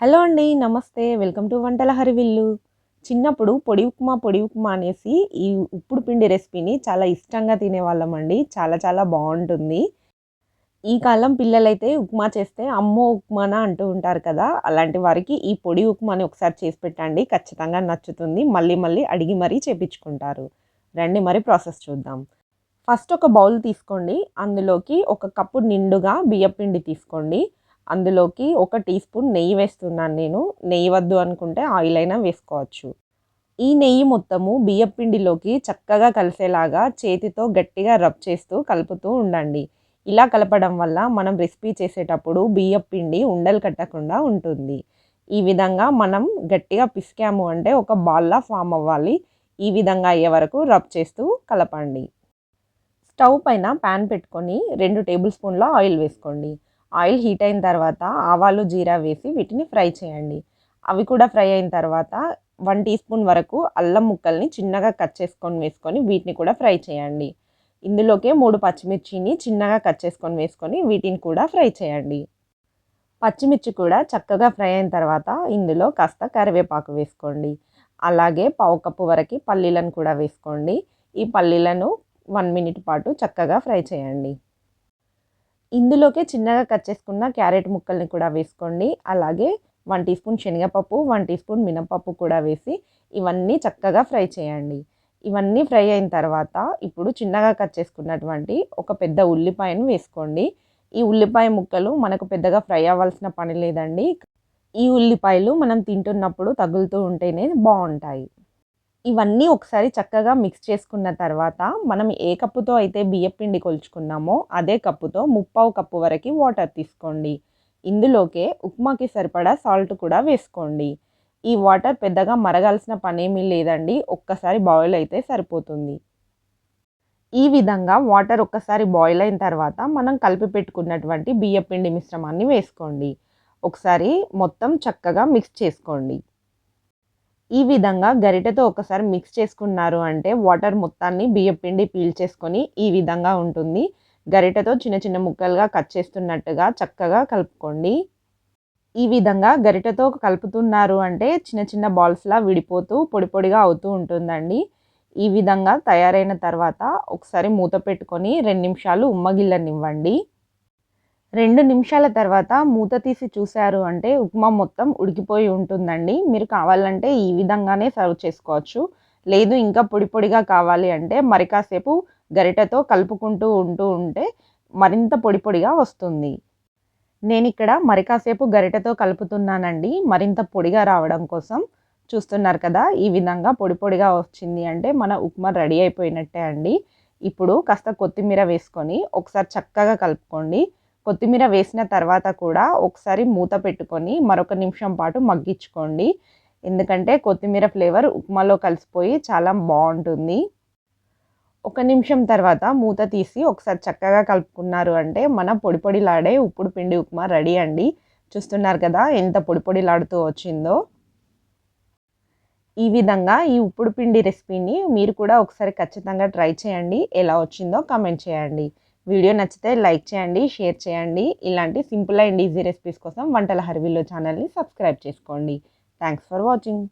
Hello అండి నమస్తే. Welcome to వంటల హరివిల్లు చిన్నప్పుడు పొడి ఉప్మా పొడి ఉప్మా అనేసి ఈ ఉప్పుడు పిండి రెసిపీని చాలా ఇష్టంగా తినేవాళ్ళం అండి. చాలా చాలా బాగుంటుంది. ఈ కాలం పిల్లలైతే ఉప్మా చేస్తే అమ్మో ఉప్మానా అంటూ ఉంటారు కదా. అలాంటి వారికి ఈ పొడి ఉప్మాని ఒకసారి చేసి పెట్టండి. ఖచ్చితంగా నచ్చుతుంది. మళ్ళీ మళ్ళీ అడిగి మరీ చేపించుకుంటారు. రండి మరి ప్రాసెస్ చూద్దాం. ఫస్ట్ ఒక బౌల్ తీసుకోండి. అందులోకి ఒక కప్పు నిండుగా బియ్యపిండి తీసుకోండి. అందులోకి ఒక టీ స్పూన్ నెయ్యి వేస్తున్నాను నేను. నెయ్యి వద్దు అనుకుంటే ఆయిల్ అయినా వేసుకోవచ్చు. ఈ నెయ్యి మొత్తము బియ్యం పిండిలోకి చక్కగా కలిసేలాగా చేతితో గట్టిగా రబ్ చేస్తూ కలుపుతూ ఉండండి. ఇలా కలపడం వల్ల మనం రెసిపీ చేసేటప్పుడు బియ్యం పిండి ఉండలు కట్టకుండా ఉంటుంది. ఈ విధంగా మనం గట్టిగా పిసికాము అంటే ఒక బాల్లా ఫామ్ అవ్వాలి. ఈ విధంగా అయ్యే వరకు రబ్ చేస్తూ కలపండి. స్టవ్ పైన ప్యాన్ పెట్టుకొని రెండు టేబుల్ స్పూన్ల ఆయిల్ వేసుకోండి. ఆయిల్ హీట్ అయిన తర్వాత ఆవాలు జీరా వేసి వీటిని ఫ్రై చేయండి. అవి కూడా ఫ్రై అయిన తర్వాత వన్ టీ స్పూన్ వరకు అల్లం ముక్కల్ని చిన్నగా కట్ చేసుకొని వేసుకొని వీటిని కూడా ఫ్రై చేయండి. ఇందులోకే మూడు పచ్చిమిర్చిని చిన్నగా కట్ చేసుకొని వేసుకొని వీటిని కూడా ఫ్రై చేయండి. పచ్చిమిర్చి కూడా చక్కగా ఫ్రై అయిన తర్వాత ఇందులో కాస్త కరివేపాకు వేసుకోండి. అలాగే పావు కప్పు వరకు పల్లీలను కూడా వేసుకోండి. ఈ పల్లీలను వన్ మినిట్ పాటు చక్కగా ఫ్రై చేయండి. ఇందులోకే చిన్నగా కట్ చేసుకున్న క్యారెట్ ముక్కల్ని కూడా వేసుకోండి. అలాగే వన్ టీ స్పూన్ శనగపప్పు వన్ టీ స్పూన్ మినపప్పు కూడా వేసి ఇవన్నీ చక్కగా ఫ్రై చేయండి. ఇవన్నీ ఫ్రై అయిన తర్వాత ఇప్పుడు చిన్నగా కట్ చేసుకున్నటువంటి ఒక పెద్ద ఉల్లిపాయను వేసుకోండి. ఈ ఉల్లిపాయ ముక్కలు మనకు పెద్దగా ఫ్రై అవ్వాల్సిన పని లేదండి. ఈ ఉల్లిపాయలు మనం తింటున్నప్పుడు తగులుతూ ఉంటేనే బాగుంటాయి. ఇవన్నీ ఒకసారి చక్కగా మిక్స్ చేసుకున్న తర్వాత మనం ఏ కప్పుతో అయితే బియ్యపిండి కొలుచుకున్నామో అదే కప్పుతో ముప్పావు కప్పు వరకు వాటర్ తీసుకోండి. ఇందులోకే ఉప్మాకి సరిపడా సాల్ట్ కూడా వేసుకోండి. ఈ వాటర్ పెద్దగా మరగాల్సిన పనేమీ లేదండి. ఒక్కసారి బాయిల్ అయితే సరిపోతుంది. ఈ విధంగా వాటర్ ఒక్కసారి బాయిల్ అయిన తర్వాత మనం కలిపి పెట్టుకున్నటువంటి బియ్యపిండి మిశ్రమాన్ని వేసుకోండి. ఒకసారి మొత్తం చక్కగా మిక్స్ చేసుకోండి. ఈ విధంగా గరిటెతో ఒకసారి మిక్స్ చేసుకున్నారు అంటే వాటర్ మొత్తాన్ని బియ్యం పిండి పీల్చేసుకొని ఈ విధంగా ఉంటుంది. గరిటెతో చిన్న చిన్న ముక్కలుగా కట్ చేస్తున్నట్టుగా చక్కగా కలుపుకోండి. ఈ విధంగా గరిటెతో కలుపుతున్నారు అంటే చిన్న చిన్న బాల్స్లా విడిపోతూ పొడి పొడిగా అవుతూ ఉంటుందండి. ఈ విధంగా తయారైన తర్వాత ఒకసారి మూత పెట్టుకొని రెండు నిమిషాలు ఉమ్మగిల్లనివ్వండి రెండు నిమిషాల తర్వాత మూత తీసి చూశారు అంటే ఉప్మా మొత్తం ఉడికిపోయి ఉంటుందండి. మీరు కావాలంటే ఈ విధంగానే సర్వ్ చేసుకోవచ్చు. లేదు ఇంకా పొడి పొడిగా కావాలి అంటే మరి కాసేపు గరిటెతో కలుపుకుంటూ ఉంటూ ఉంటే మరింత పొడి పొడిగా వస్తుంది. నేను ఇక్కడ మరి కాసేపు గరిటెతో కలుపుతున్నానండి. మరింత పొడిగా రావడం కోసం. చూస్తున్నారు కదా ఈ విధంగా పొడి పొడిగా వచ్చింది అంటే మన ఉప్మా రెడీ అయిపోయినట్టే అండి. ఇప్పుడు కాస్త కొత్తిమీర వేసుకొని ఒకసారి చక్కగా కలుపుకోండి. కొత్తిమీర వేసిన తర్వాత కూడా ఒకసారి మూత పెట్టుకొని మరొక నిమిషం పాటు మగ్గించుకోండి. ఎందుకంటే కొత్తిమీర ఫ్లేవర్ ఉప్మాలో కలిసిపోయి చాలా బాగుంటుంది. ఒక నిమిషం తర్వాత మూత తీసి ఒకసారి చక్కగా కలుపుకున్నారు అంటే మన పొడి పొడిలాడే ఉప్పుడు పిండి ఉప్మా రెడీ అండి. చూస్తున్నారు కదా ఎంత పొడి పొడిలాడుతూ వచ్చిందో. ఈ విధంగా ఈ ఉప్పుడు పిండి రెసిపీని మీరు కూడా ఒకసారి ఖచ్చితంగా ట్రై చేయండి. ఎలా వచ్చిందో కామెంట్ చేయండి. వీడియో నచ్చితే లైక్ చేయండి షేర్ చేయండి. ఇలాంటి సింపుల్ అండ్ ఈజీ రెసిపీస్ కోసం వంటల హర్విల్లో ఛానల్ని సబ్స్క్రైబ్ చేసుకోండి. Thanks for watching